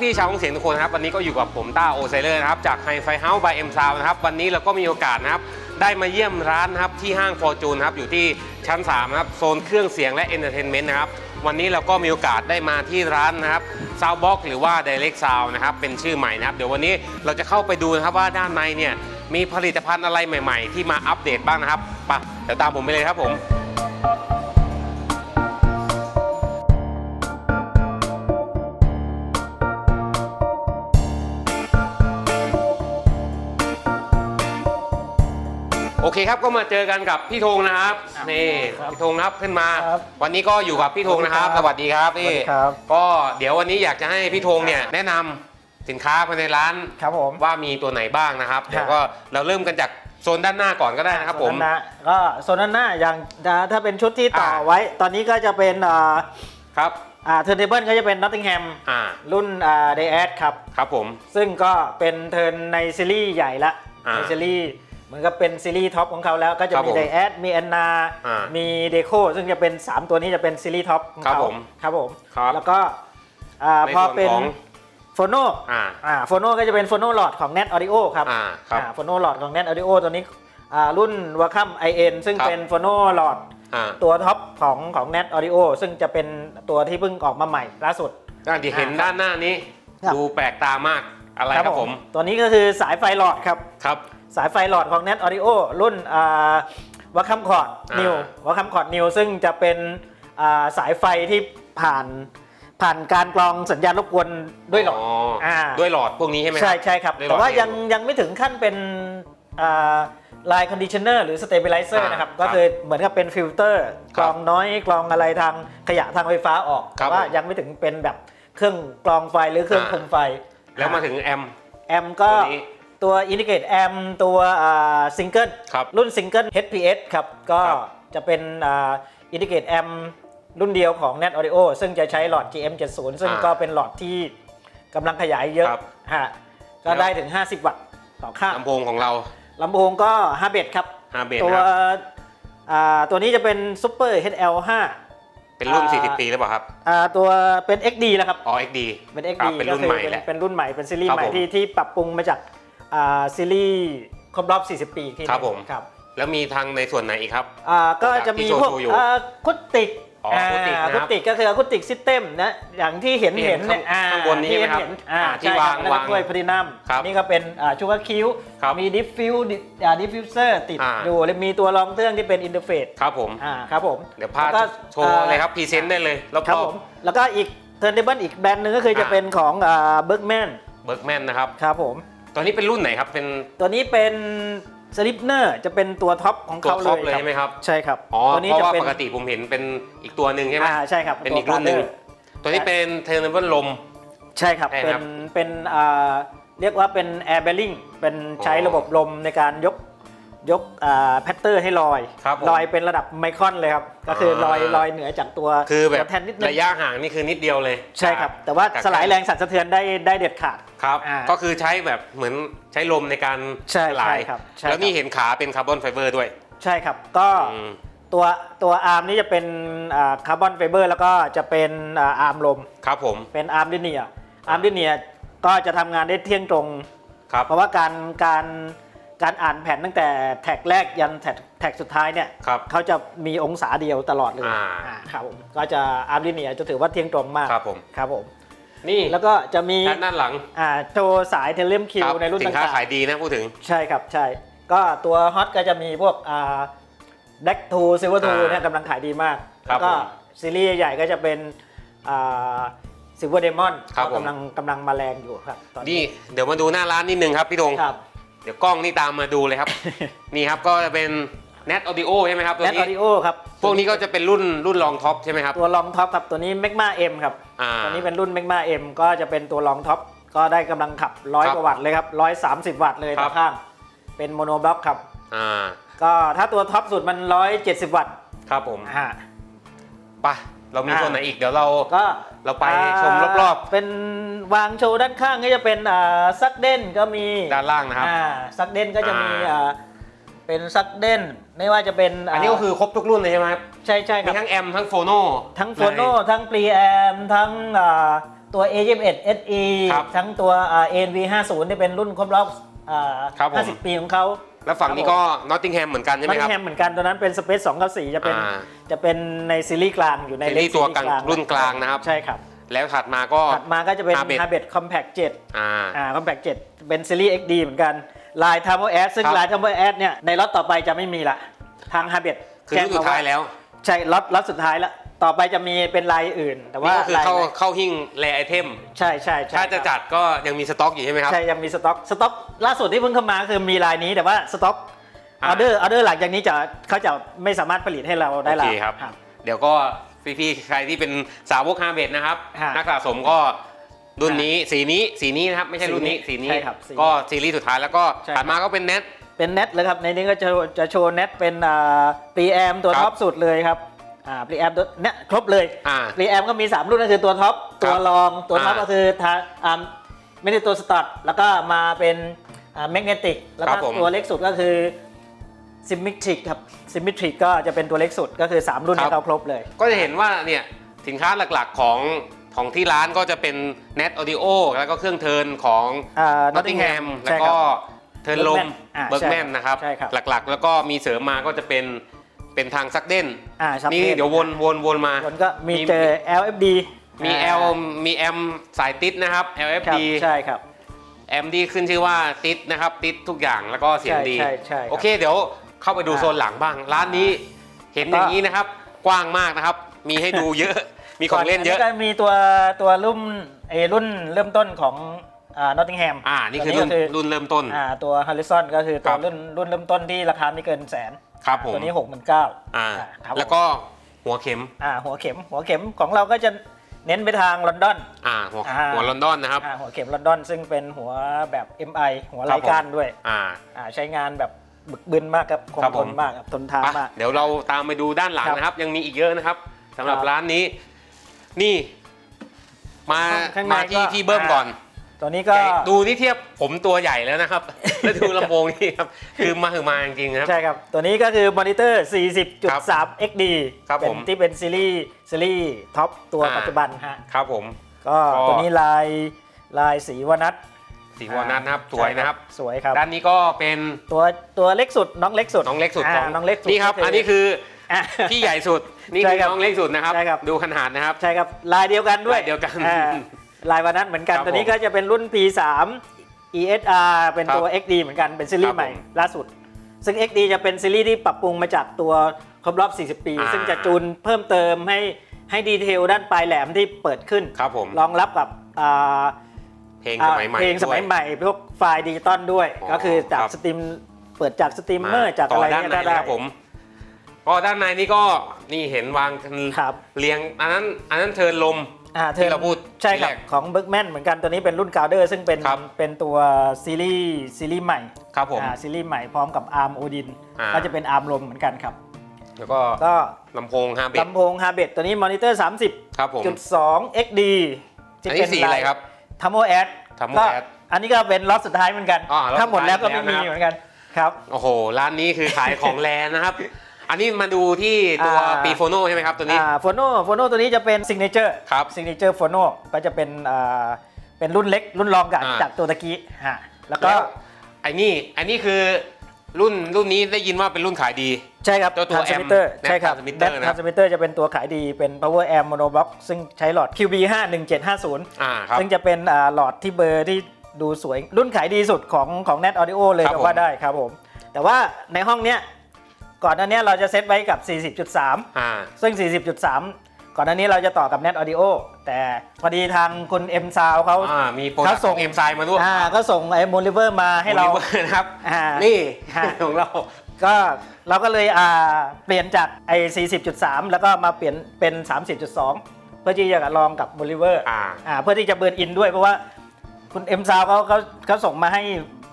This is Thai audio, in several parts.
พี่ๆชาวของเสียงทุกคนนะครับวันนี้ก็อยู่กับผมต้าโอไซเลอร์นะครับจากไฮไฟเฮาส์บายเอ็มซาวนะครับวันนี้เราก็มีโอกาสนะครับได้มาเยี่ยมร้านนะครับที่ห้างฟอร์จูนนะครับอยู่ที่ชั้น3นะครับโซนเครื่องเสียงและเอนเตอร์เทนเมนต์นะครับวันนี้เราก็มีโอกาสได้มาที่ร้านนะครับซาวบ็อกหรือว่า Direct Sound นะครับเป็นชื่อใหม่นะครับเดี๋ยววันนี้เราจะเข้าไปดูนะครับว่าด้านในเนี่ยมีผลิตภัณฑ์อะไรใหม่ ๆ ที่มาอัปเดตบ้างนะครับไปะเดี๋ยวตามผมไปเลยครับผม โอเคครับก็มาเจอกันกับพี่ธงนะครับนี่ครับพี่ธงนะครับขึ้นมา ครับวันนี้ก็อยู่กับพี่ธงนะครับ สสวัวัสสดีดีคครัรับบพี่สวัสดีครับ ก็เดี๋ยววันนี้อยากจะให้พี่ธงเนี่ยแนะนำสินค้าภายในร้านครับผม ว่ามีตัวไหนบ้างนะครับครับเดี๋ยวก็เราเริ่มกันจากโซนด้านหน้าก่อนก็ได้นะครับผม โซนด้านหน้าก็โซนด้านหน้าอย่างถ้าเป็นชุดที่ต่ออ่า ไว้ ตอนนี้ก็จะเป็นอ่าครับอ่าเทอร์เทเบิลก็จะเป็นนอตติงแฮมอ่ารุ่นอ่าเดแอดครับ ครับผม ซึ่งก็เป็นเทิร์นในซีรีส์ใหญ่ละอ่า ในซีรีส์เห มือนกับเป็นซีรีส์ท็อปของเขาแล้วก็จะครับมีผมไดแอดมีแอนนา อ่ามีมีเดโคซึ่งจะเป็น 3 ตัวนี้จะเป็นซีรีส์ท็อปของครับเขาผมครับผมครับ แล้วก็อ่าในพอส่วนเป็นของโฟโนอ่า อ่าโฟโนก็จะเป็นโฟโนหลอดของ Net Audio ครับอ่าครับโฟโนหลอดของ Net Audio ตัวนี้อ่ารุ่นวาคัม IN ซึ่งครับ เป็นโฟโนหลอด อ่าตัวท็อปของของ Net Audio ซึ่งจะเป็นตัวที่เพิ่งออกมาใหม่ล่าสุด ด้านที่เห็นอ่าด้านหน้านี้ ครับ ดูแปลกตามากอะไรครับผม ตัวนี้ก็คือสายไฟหลอดครับ ครับ สายไฟหลอดของ Net Audio รุ่นวาคัมคอร์ดอ่านิววาคัมคอร์ดนิวซึ่งจะเป็นอ่าสายไฟที่ผ่านผ่านการกรองสัญญาณรบกวนด้วยหลอดอ่าอ่าด้วยหลอดพวกนี้ใช่ไหมครับใช่ใช่ครับด้วยหลอดแต่ว่าเองยังยังไม่ถึงขั้นเป็นไลน์คอนดิชเนอร์หรือสเตเบลไลเซอร์อ่านะครับครับ ก็คือเหมือนกับเป็นฟิลเตอร์คกรับรองน้อยกรองอะไรทางขยะทางไฟฟ้าออกครัแต่บว่าผมยังไม่ถึงเป็นแบบเครื่องกรองไฟหรือเครื่องอ่าคุมไฟ แล้วมาถึงแอมแอมก็ ตัวนี้ตัวอินดิเกตแอมตัวซิงเกิลครับรุ่นซิงเกิล HPS ครับ ก็ครับจะเป็นอินดิเกตแอมรุ่นเดียวของ Net Audio ซึ่งจะใช้หลอด GM70 ซึ่งอ่าก็เป็นหลอดที่กำลังขยายเยอะครับฮะก็แล้วได้ถึง 50 วัตต์ต่อข้างลำโพงของเราลำโพงก็5เบสครับ5เบสตัวนะครับอ่าตัวนี้จะเป็น Super HL5 เป็นรุ่นอ่า40 ปีหรือเปล่าครับอ่าตัวเป็น XD แล้วครับ อ๋อ XD เป็นค XD รับเป็นรุ่นก็คือใหม่แหละเป็นรุ่นใหม่เป็นซีรีส์ครับใหม่ผมที่ที่ปรับปรุงมาจาก อ่าซีรีส์ครบรอบ 40 ปีอีกที่ครับผม ครับแล้วมีทางในส่วนไหนอีกครับ อ่าก็จะมีที่โชว์พวกโชว์อยู่อ่าคุตติกอ๋อคุตติกนะครับคุตติกก็คืออะคุตติกซิสเต็มนะอย่างที่เห็นที่เห็เห็นนเนี่ยข้างข้างบนนี้ที่ใช่ไหมครับเห็นอ่าอ่าที่ใช่ครับวางแล้วก็วางถ้วยพรินัมครับนี่ก็เป็นอ่าชูการ์คิวครับมีดิฟฟิวอ่าดิฟฟิวเซอร์ติดอ่า อยู่แล้วมีตัวรองเครื่องที่เป็นอินเทอร์เฟซครับผม อ่าครับผมเดี๋ยวพาแล้วก็โชว์เลยครับพรีเซนต์ได้เลยรอบครับผมแล้วก็อีกเทิร์นเทเบิลอีกแบรนด์หนึ่งก็คือจะอ่าเป็นของอ่าเบิร์กแมนเบิร์กแมนนะครับ ครับผม ตอนนี้เป็นรุ่นไหนครับเป็นตัวนี้เป็นสลิปเนอร์จะเป็นตัวท็อปของตัวเขาเลท็อปยเลยครัใช่ไหมครับใช่ครับอ๋อตัวนี้เพราะจะว่าเป็นปกติผมเห็นเป็นอีกตัวหนึ่งใช่ไหมอ่าใช่ครับเป็นอีกรุ่นหนึ่งตัวตัวนี้เป็นเทอร์เนเบิลลม ใช่ครับใช่เป็ครันบเป็นอ่าเรียกว่าเป็น air bearing เป็นใช้อ๋อระบบลมในการยก ยกอ่าแพตเตอร์ให้ลอยครับผม ลอยเป็นระดับไมครอนเลยครับ ก็คือลอยอ่าลอยเหนือจากตัวคือแบบตัวแทนนิดนึงระยะห่างนี่คือนิดเดียวเลยใช่ครับ แต่ว่าจากสลายแรงสั่นสะเทือนได้ได้เด็ดขาด ครับ อ่าก็คือใช้แบบเหมือนใช้ลมในการใช่สลายใช่ครับใช่แล้วนี่ครับเห็นขาเป็นคาร์บอนไฟเบอร์ด้วยใช่ครับ ก็อืมตัวตัวอาร์มนี่จะเป็นคาร์บอนไฟเบอร์แล้วก็จะเป็นอาร์มลม ครับผมเป็นอาร์มดิเนียอาร์มดิเนียก็จะทำงานได้เที่ยงตรง ครับ เพราะว่าการการ การอ่านแผ่นตั้งแต่แท็กแรกยันแท็กแท็กสุดท้ายเนี่ยครับเขาจะมีองศาเดียวตลอดเลยอ่า อ่าครับผมก็จะอาร์มดิเนียจะถือว่าเที่ยงตรงมากครับผม ครับผมนี่แล้วก็จะมีด้านด้านหลังอ่าโชว์สายเทเลมคิควรับในรุ่นสินค้าต่างขายดีนะพูดถึง ๆใช่ครับใช่ ก็ตัวฮอตก็จะมีพวกอ่าแบล็กทูซิลเวอร์ทูอ่าเนี่ยกำลังขายดีมาก ครัแล้บวก็ผมซีรีส์ใหญ่ก็จะเป็นอ่าซิลเวอร์เดมอนครับผม กำลังกำลังมาแรงอยู่ครับตอนนี่เดี๋ยวมาดูหน้าร้านนิดนึงครับพี่ธงครับ เดี๋ยวกล้องนี่ตามมาดูเลยครับ นี่ครับก็จะเป็น Net Audio ใช่ไหมครับตัวแนทอนี้อดิโอครับพวกนี้ก็จะเป็นรุ่นรุ่นรองท็อปใช่ไหมครับ ตัวรองท็อปครับตัวนี้ m ม g m a M ครับอ่า ตัวนี้เป็นรุ่น m ม g m a M ก็จะเป็นตัวรองท็อปก็ได้กำลังขับร้อยครับกว่าวัตต์เลยครับร้อยสามสิบวัตต์เลยครัต่บอข้างเป็นโมโนบล็อกครับ อ่าก็ถ้าตัวท็อปสุดมันร้อยเจ็ดสิบวัตต์ครับผมอ่าไปะ เรามีอ่าตัวไหนอีกเดี๋ยวเราก็เราไปชมรอบๆ เป็นวางโชว์ด้านข้างก็จะเป็นอ่าซักเด้นก็มีด้านล่างนะครับอ่าซักเด้นก็จะมีอ่าอ่าเป็นซักเด้นไม่ว่าจะเป็นอันนี้ก็คือครบทุกรุ่นเลยใช่ไหมครับใช่ใช่คมีรับทั้งแอมทั้งโฟโนทั้งโฟโนทั้งปรีแอมทั้งอ่าตัว A21 SE ครับทั้งตัวอ่า ANV 50 ที่เป็นรุ่นครบรอบอ่าครับผม50 ปีของเขา แล้วฝั่งนี้ก็นอตติงแฮมเหมือนกันใช่ไหมมันครับแฮมเหมือนกันตัวนั้นเป็น Space 294จะเป็นอ่าจะเป็นในซีรีส์กลางอยู่ในซีรีส์ตัวกลางซีรุ่นกลางนะครับ ใช่ครับแล้วถัดมาก็ ถัดมาก็จะเป็น Harbet Harbet Compact 7 อ่า อ่า Compact 7เป็นซีรีส์ XD เหมือนกันลาย t a m o a d ซึ่งครับ ลาย t a m o a d เนี่ยในล็อตต่อไปจะไม่มีละ ทาง Harbet คือรุ่นสุดท้ายแล้ว ใช่ล็อตล็อตสุดท้ายแล้ว ต่อไปจะมีเป็นลายอื่น แต่ว่านี่ก็คือลายเข้าเข้าหิ้งแรไอเทม ใช่ใช่ใช่ถ้าจะจัดก็ยังมีสต็อกอยู่ใช่ไหมครับ ใช่ยังมีสต็อกสต็อกล่าสุดที่เพิ่งเข้ามาคือมีลายนี้แต่ว่าสต็อกออ่า อเดอร์ออเดอร์หลังจากนี้จะเขาจะไม่สามารถผลิตให้เราได้โอแล้ว เคครับ เดี๋ยวก็พี่ๆใครที่เป็นสาวกฮาเบดนะครับ ฮะนักสะสมก็รุ่นนี้สีนี้สีนี้นะครับไม่ใช่รุ่นนี้สีสีนี้นี้ใช่ครับสีนี้ก็ซีรีส์สุดท้ายแล้วก็ใช่ ถัดมาก็เป็นเน็ต เป็นเน็ตเลยครับในนี้ก็จะจะโชว์เน็ตเป็นอ่าปรีแอมตัวครับ ท็อปสุดเลยครับ อ่าปรีแอมตัวเนี้ยครบเลยอ่าปรีแอมก็มี 3 รุ่นก็คือตัวท็อป ตัวรอง ตัวท็อปอ่าก็คือทาอ่าไม่ได้ตัวสตาร์ทแล้วก็มาเป็นอ่าแมกเนติก แล้วครัก็บผม ตัวเล็กสุดก็คือซิมมิทริกครับซิมมิทริกก็จะเป็นตัวเล็กสุดก็คือ 3 รุ่นครัที่บเขาครบเลย ก็จะเห็นว่าเนี่ยสินค้าหลักๆของของที่ร้านก็จะเป็น Net Audio แล้วก็เครื่องเทิร์นของ อ่า Nottingham แล้วใช่คก็รับเทิร์นลม Bergman อ่าเบิร์กแมนใช่ครับนะครับ ใช่ครับ หลักๆ แล้วก็มีเสริมมาก็จะเป็น เป็นทางซักเด้นอ่าชัดนี่จเดี๋ยววนวนวนมาวนก็มีมีเจอ LFD มีอ่า L มีแอมสายติดนะครับครับ LFD ใช่ครับแอมที่ขึ้นชื่อว่าติดนะครับติดทุกอย่างแล้วก็เสียงใช่ดีใช่ใช่ครับโอเค เดี๋ยวเข้าไปดูอ่าโซนหลังบ้าง ร้านนี้เห็นอย่างนี้นะครับ กว้างมากนะครับ มีให้ดูเยอะมีของเล่นเยอะก่ก็มีตัวตัวรุ่นเออรุ่นเริ่มต้นของอ่านอตติงแฮมอ่านี่คือรุ่นรุ่นเริ่มต้นอ่าตัวฮาริซอนก็คือตัควรับรุ่นรุ่นเริ่มต้นที่ราคาไม่เกินแสน ครับผมตัวนี้หกหมื่นเก้าอ่าครับแล้วก็หัวเข็มอ่าหัวเข็มหัวเข็มของเราก็จะเน้นไปทางลอนดอนอ่าหัวอ่าหัวลอนดอนนะครับอ่าหัวเข็มลอนดอนซึ่งเป็นหัวแบบ MI หัวครัไร้บผมก้านด้วยอ่าอ่าใช้งานแบบบึกบึนมากครับคงครับทผมนมากครับทนทานไปมาก เดี๋ยวเราตามไปดูด้านหลังครับนะครับ ยังมีอีกเยอะนะครับสำหรับครับร้านนี้ นี่ มาข้างในมาที่ก็ที่เบิ้มอ่าก่อน ตัวนี้ก็ใหญ่ดูนี่เทียบผมตัวใหญ่แล้วนะครับ แล้วดูลำโพงนี่ครับ คือมาคือมาจริงๆนะครับ ใช่ครับ ตัวนี้ก็คือมอนิเตอร์ 40.3 XD ครับเป็นผมที่เป็นซีรีส์ซีรีส์ท็อปตัวอ่าปัจจุบันฮะ ครับผมก็ก็ตัวนี้ลายลายสีวนัทสีวอนัทนะครับสวยนะครับสวยครับด้านนี้ก็เป็นตัวตัวเล็กสุดน้องเล็กสุดน้องเล็กสุดาของน้องเล็กสุดนี่ครับก็อันนี้คืออะพี่ใหญ่สุดนี่ใช่คือครับน้องเล็กสุดนะครับใช่ครับ ดูขนาดนะครับใช่ครับลายเดียวกันด้วยลายเดียวกันอ่า ลายวนัทเหมือนกัน ครับตัวนี้ผมก็จะเป็นรุ่น P3 ESR เป็นตัวครับ XD เหมือนกันเป็นซีรีครัส์บใหม่ผมล่าสุด ซึ่ง XD จะเป็นซีรีส์ที่ปรับปรุงมาจากตัวครบรอบ 40 ปี อ่า ซึ่งจะจูนเพิ่มเติมให้ให้ดีเทลด้านปลายแหลมที่เปิดขึ้น ครับผมรองรับกับอ่าเพลงอ่าสมัยใหม่เพลงสมัยด้วย ใหม่พวกไฟล์ดิจิตอลด้วย อ๋อก็คือจากครับ สตรีมเปิดจากสตรีมเมอร์จากอะไรต่ด้านเนี่ยในก็ได้นะครับผม ก็ด้านในนี่ก็นี่เห็นวางกันครับ เรียงอันนั้นอันนั้นเทิร์นลม อ่าที่เราพูดใช่ครับทีแรกของเบิร์กแมนเหมือนกันตัวนี้เป็นรุ่นกาวเดอร์ซึ่งเป็นครับเป็นตัวซีรีส์ซีรีส์ใหม่ครับผมอ่าซีรีส์ใหม่พร้อมกับอาร์มโอดินอ่าก็จะเป็นอาร์มลมเหมือนกันครับ แล้วก็ก็ลำโพงฮาเบตลำโพงฮาร์เบตตัวนี้มอนิเตอร์ครับผม30.2 XD อันนี้สีอะไรครับทัมโมแอด Tamo Ad อันนี้ก็เป็นล็อตสุดท้ายเหมือนกันอ่าล็อตถ้าหมดแล้วก็สุไม่ดท้ายแล้วนะครับมีเหมือนกันครับ โอ้โห ร้านนี้คือขายของแลนะครับ อันนี้มาดูที่ตัวอ่า ปีโฟโนใช่ไหมครับตัวนี้ โฟโนโฟโนตัวนี้จะเป็นซิงเนเจอร์ครับซิงเนเจอร์โฟโนก็จะเป็นอ่าเป็นรุ่นเล็กรุ่นรองกับอ่า จากตัวตะกี้ฮะแล้วก็แล้วไอ้นี่ไอ้นี่คือรุ่นรุ่นนี้ได้ยินว่าเป็นรุ่นขายดี ใช่ครับเจ้าตัวทรานสมิเตอร์ amp ใช่ครับ transmitter นะทรานสมิเตอร์จะเป็นตัวขายดีเป็น power amp monoblock ซึ่งใช้หลอด QB 51750 อ่าครับ ซึ่งจะเป็นอ่าหลอดที่เบอร์ที่ดูสวยรุ่นขายดีสุดของของ Net Audio เลยครับก็ผมว่าได้ครับผม แต่ว่าในห้องเนี้ย ก่อนหน้าเนี้ยเราจะเซตไว้กับ 40.3อ่าซึ่ง 40.3 ก่อนหน้านี้เราจะต่อกับ Net Audio แต่พอดีทางคุณ M Sound เขาอ่ามีโปรดัเขากต์ส่ของงเอ็มไซมาด้วยอ่าก็ส่งไอ้ m o n i v e r มาให้เรา Oliver นะครับอ่านี่ฮะของเราก็เราก็เลยอ่าเปลี่ยนจากไอ้40.3 แล้วก็มาเปลี่ยนเป็น 30.2 เพื่อที่จะลองกับ b o l i v e r อ่าอ่าเพื่อที่จะเบิร์นอินด้วยเพราะว่าคุณเอ็มซาวเขาเขาเขาส่งมาให้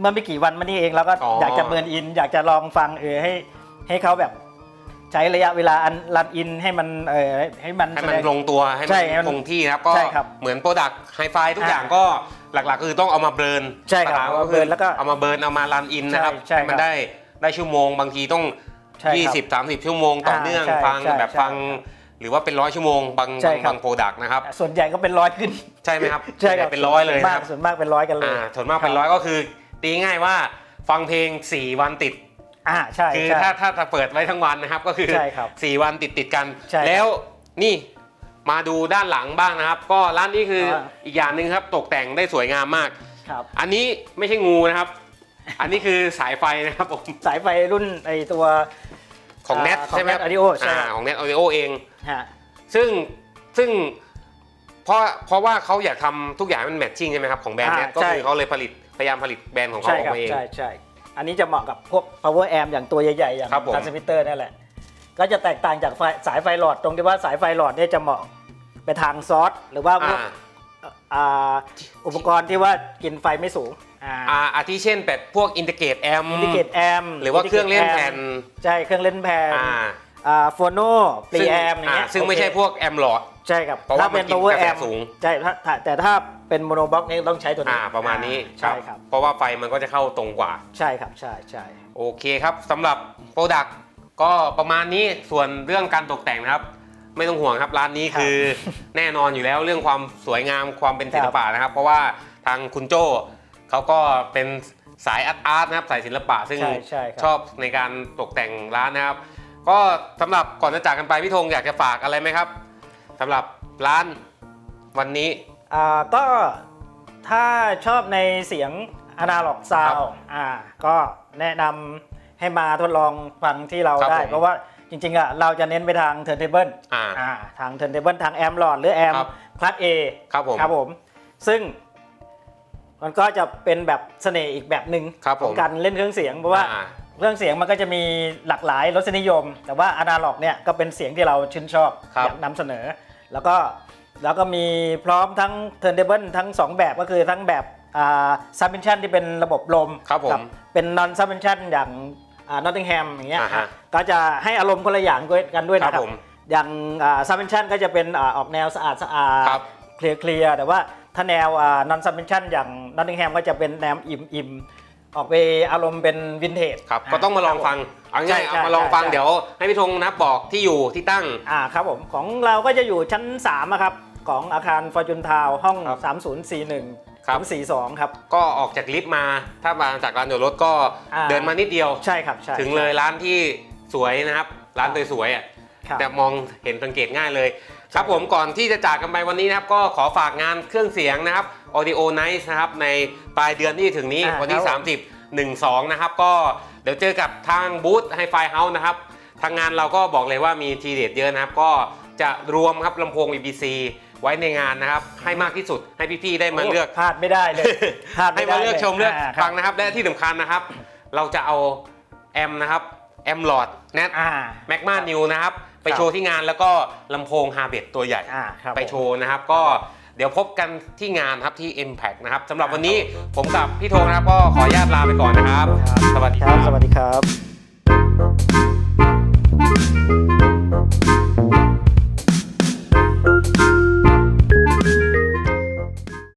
เมื่อไม่กี่วันมานี้เอง แล้วก็อ๋ออยากจะเบิร์นอิน อยากจะลองฟังเออให้ ให้เขาแบบใช้ระยะเวลาอันรันอินให้มันเออให้มันให้มันแสดง ลงตัวให้ใช่มันให้มันคงที่นะครับก็ใช่ครับเหมือนโปรดักต์ไฮไฟทุกอ่าอย่างก็หลักๆก็คือต้องเอามาเบิร์นใช่ครับปัญหเอามาเบิร์นแล้วก็เอามาเบิร์นเอามารันอินนะครับใช่ใช่ให้มันครับได้ได้ได้ชั่วโมง บางทีต้อง ใช่ครับ20 30 ชั่วโมงต่อเนื่องอ่าใช่ฟังใช่แบบใช่ฟัง หรือว่าเป็นร้อยชั่วโมงบางใช่บางครับ บางโปรดักต์นะครับ ส่วนใหญ่ก็เป็นร้อยขึ้นใช่ไหมครับใช่ครับเป็นร้อยเลยส่วนนะมาคกรับส่วนมากเป็นร้อยกันเลยอ่าส่วนมากเป็นร้อยก็คือตีง่ายว่าฟังเพลง 4 วันติด อ่าใช่คือใช่ถ้าถ้าถ้าเปิดไว้ทั้งวันนะครับ ก็คือใช่ครับ4วันติดติดๆกันใช่ครับแล้วนี่มาดูด้านหลังบ้างนะครับ ก็ร้านนี้คืออ่าอีกอย่างหนึ่งครับตกแต่งได้สวยงามมากครับอันนี้ไม่ใช่งูนะครับ อันนี้คือสายไฟนะครับผมสายไฟรุ่นไอตัวของอ่าเน็ตของใช่ไหม Net Audio ใช่ครับอ่าของเน็ตออดิโอเองฮะซึ่งซึ่งเพราะเพราะว่าเขาอยากทำทุกอย่างให้มันแมทชิ่งใช่ไหมครับของแบรนด์เนี้ยอ่าก็ใช่คือเขาเลยผลิตพยายามผลิตแบรนด์ของเขาใช่ออคกรับมาเองใช่ใช่ อันนี้จะเหมาะกับพวก power amp อย่างตัวใหญ่ๆ อย่างครับผม ทรานสมิเตอร์นั่นแหละ ก็จะแตกต่างจากไฟสายไฟหลอดตรงที่ว่าสายไฟหลอดเนี่ยจะเหมาะไปทางซอสหรือว่าพวกอ่าอ่าอุปกรณ์ที่ว่ากินไฟไม่สูงอ่าอ่าอาทิเช่นแบบพวกอินทิเกตแอมอินดิเกตแอมหรือว่าเครื่องเล่นแผ่นใช่เครื่องเล่นแผ่นอ่า อ่าโฟโนปรีซึ่งแอมอย่างเงี้ยอ่าซึ่งไม่โอเคใช่พวกแอมหลอด ใช่ครับเพราะว่าถ้าเป็นมันกิน power กระแส amp สูง ใช่ถ้าถ้าแต่ถ้าเป็นโมโนบ็อกนี่ต้องใช้ตัวนี้อ่าประมาณนี้อ่ใช่ครับ เพราะว่าไฟมันก็จะเข้าตรงกว่า ใช่ครับใช่ใช่ โอเคครับสำหรับโปรดักต์ก็ประมาณนี้ส่วนเรื่องการตกแต่งนะครับ ไม่ต้องห่วงครับร้านนี้คือแน่นอนอยู่แล้วเรื่องความสวยงามความเป็นศิลปะนะครับ เพราะว่าทางคุณโจ้เขาก็เป็นสายอาร์ตอาร์ตนะครับสายศิลปะ ซึ่งใช่ใช่ครับ ชอบในการตกแต่งร้านนะครับ ก็สำหรับก่อนจะจากกันไปพี่ธงอยากจะฝากอะไรไหมครับ สำหรับร้านวันนี้ อ่าก็ถ้าชอบในเสียงอนาล็อกซาครัวบอ่าก็แนะนำให้มาทดลองฟังที่เราครับได้ ผมเพราะว่าจริงๆอะเราจะเน้นไปทางเทิร์นเทเบิลอ่าอ่าทางเทิร์นเทเบิลทางแอมหลอดหรือแอมครับ คลัสเอครับผม ครับผม ซึ่งมันก็จะเป็นแบบเสน่ห์อีกแบบหนึ่งครับขผองมการเล่นเครื่องเสียง เพราะว่าอ่า เครื่องเสียงมันก็จะมีหลากหลายรสนิยม แต่ว่าอนาล็อกเนี่ยก็เป็นเสียงที่เราชื่นชอบครับอยากนำเสนอ แล้วก็แล้วก็มีพร้อมทั้ง turntable ทั้ง 2 แบบก็คือทั้งแบบอ่า suspension ที่เป็นระบบลมครับผมกัเป็น non suspension อย่างอ่า Nottingham อย่างเงี้ยอ่าฮะก็จะให้อารมณ์คนละอย่างกันด้วยครันะบครับผมอย่างอ่า suspension ก็จะเป็นอ่าออกแนวสะอาดสะอาดครับ เคลียร์เคลียร์แต่ว่าถ้าแนวอ่า non suspension อย่าง Nottingham ก็จะเป็นแนวอิ่มอิ่ม ออกไปอารมณ์เป็นวินเทจครับก็ต้องมาลองฟังเอาง่ายๆใช่เอามาลองฟังใช่เดี๋ยวให้พี่ธงนับบอกที่อยู่ที่ตั้ง อ่าครับผมของเราก็จะอยู่ชั้น3อะครับของอาคารฟอร์จูนทาวห้อง ครับ3041ครับถึง42 ครับ ก็ออกจากลิฟต์มาถ้ามาจากร้านจอดรถก็อ่า เดินมานิดเดียว ใช่ครับใช่ถึงเลยร้านที่สวยนะครับ ร้านสวยๆอะครับ แต่มองเห็นสังเกตง่ายเลย ครับผมก่อนที่จะจากกันไปวันนี้นะครับ ก็ขอฝากงานเครื่องเสียงนะครับ Audio Nice นะครับในปลายเดือนที่จะถึงนี้อ่าวันที่ ครับผม 30 1 2 นะครับ ก็เดี๋ยวเจอกับทางบูธไฮไฟเฮาส์นะครับ ทางงานเราก็บอกเลยว่ามีทีเด็ดเยอะนะครับ ก็จะรวมครับลำโพง BBC ไว้ในงานนะครับ ให้มากที่สุดให้พี่ๆได้มาเลือก พลาดไม่ได้เลยพลาดให้ไม่ได้มาเลือกชมเลือกาฟังนะครับ และที่สำคัญนะครับ เราจะเอาแอมนะครับแอมหลอดแนทอ่า แมกมานิวนะครับ ไปโชว์ที่งานแล้วก็ลำโพงฮาเบตตัวใหญ่ อ่าครับไปโชว์นะครับ ก็ เดี๋ยวพบกันที่งานครับที่ Impact นะครับสำหรับวันนี้ผมกับพี่โทนะครับก็ขออนุญาตลาไปก่อนนะครับ สวัสดีคครัรับ บ สวัสดีครับ